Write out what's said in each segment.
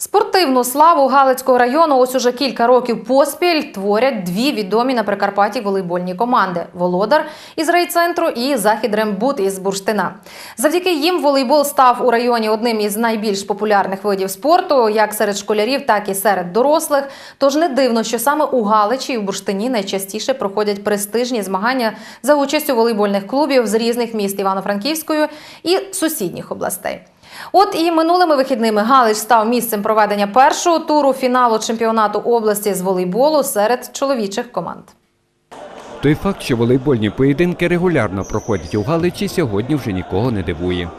Спортивну славу Галицького району ось уже кілька років поспіль творять дві відомі на Прикарпатті волейбольні команди: Володар із райцентру і Захід Рембут із Бурштина. Завдяки їм волейбол став у районі одним із найбільш популярних видів спорту, як серед школярів, так і серед дорослих. Тож не дивно, що саме у Галичі і в Бурштині найчастіше проходять престижні змагання за участю волейбольних клубів з різних міст Івано-Франківської і сусідніх областей. От і минулими вихідними Галич став місцем проведення першого туру фіналу чемпіонату області з волейболу серед чоловічих команд. Той факт, що волейбольні поєдинки регулярно проходять у Галичі, сьогодні вже нікого не дивує.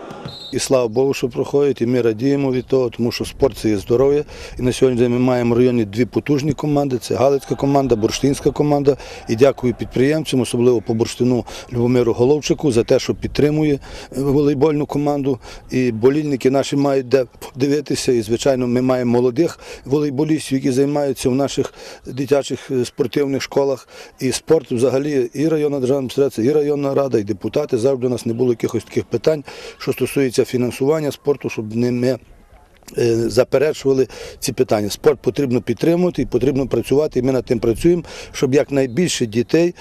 І слава Богу, що проходять, і ми радіємо від того, тому що спорт це є здоров'я. І на сьогодні ми маємо в районі дві потужні команди: це Галицька команда, Бурштинська команда. І дякую підприємцям, особливо по бурштину Любомиру Головчику, за те, що підтримує волейбольну команду. І болільники наші мають де дивитися. І, звичайно, ми маємо молодих волейболістів, які займаються в наших дитячих е, спортивних школах. І спорт взагалі і районна державна адміністрація, і районна рада, і депутати завжди у нас не було якихось таких питань, що стосується фінансування спорту, щоб не ми е, заперечували ці питання. Спорт потрібно підтримувати і потрібно працювати. І ми над тим працюємо, щоб якнайбільше дітей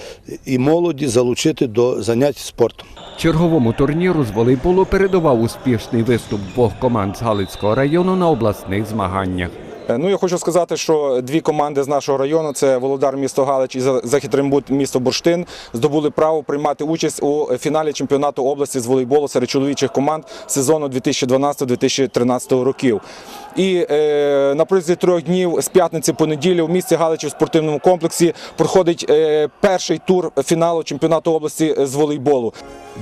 і молоді залучити до занять спортом. Черговому турніру з волейболу передував успішний виступ двох команд з Галицького району на обласних змаганнях. Е, Ну, я хочу сказати, що дві команди з нашого району це Володар місто Галич і Західрембут місто Бурштин здобули право приймати участь у фіналі чемпіонату області з волейболу серед чоловічих команд сезону 2012-2013 років. І е, на протязі трьох днів з п'ятниці по неділю в місті Галичі в спортивному комплексі проходить е, перший тур фіналу чемпіонату області з волейболу.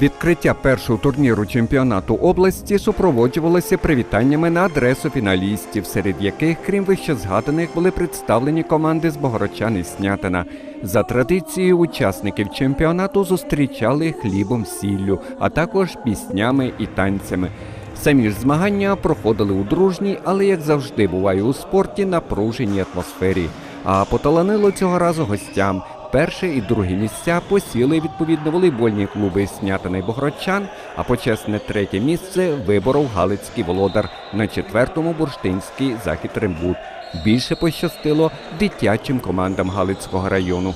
Відкриття першого турніру чемпіонату області супроводжувалося привітаннями на адресу фіналістів, серед яких, крім вищезгаданих, були представлені команди з Богородчан і Снятина. За традицією, учасників чемпіонату зустрічали хлібом сіллю, а також піснями і танцями. Самі ж змагання проходили у дружній, але як завжди буває у спорті, напруженій атмосфері. А поталанило цього разу гостям. Перше і друге місця посіли відповідно волейбольні клуби Снятина і Богородчан, а почесне третє місце виборов Галицький володар на четвертому бурштинський захід Рембут. Більше пощастило дитячим командам Галицького району.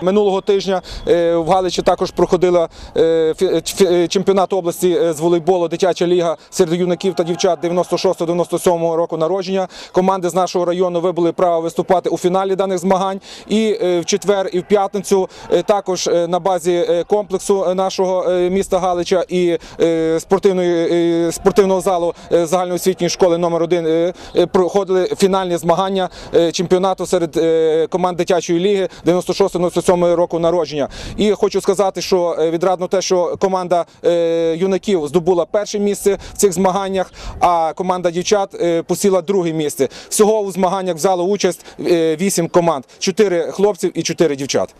Минулого тижня е, в Галичі також проходила е, е, чемпіонат області з волейболу дитяча ліга серед юнаків та дівчат 96-97 року народження. Команди з нашого району вибули право виступати у фіналі даних змагань. І в четвер, і в п'ятницю також на базі комплексу нашого міста Галича і спортивної спортивного залу загальноосвітньої школи номер 1 е, проходили фінальні змагання чемпіонату серед команд дитячої ліги 96-97 року народження. І хочу сказати, що е, відрадно те, що команда е, юнаків здобула перше місце в цих змаганнях, а команда дівчат е, посіла друге місце. Всього у змаганнях взяло участь 8 команд: 4 хлопців і 4 дівчат.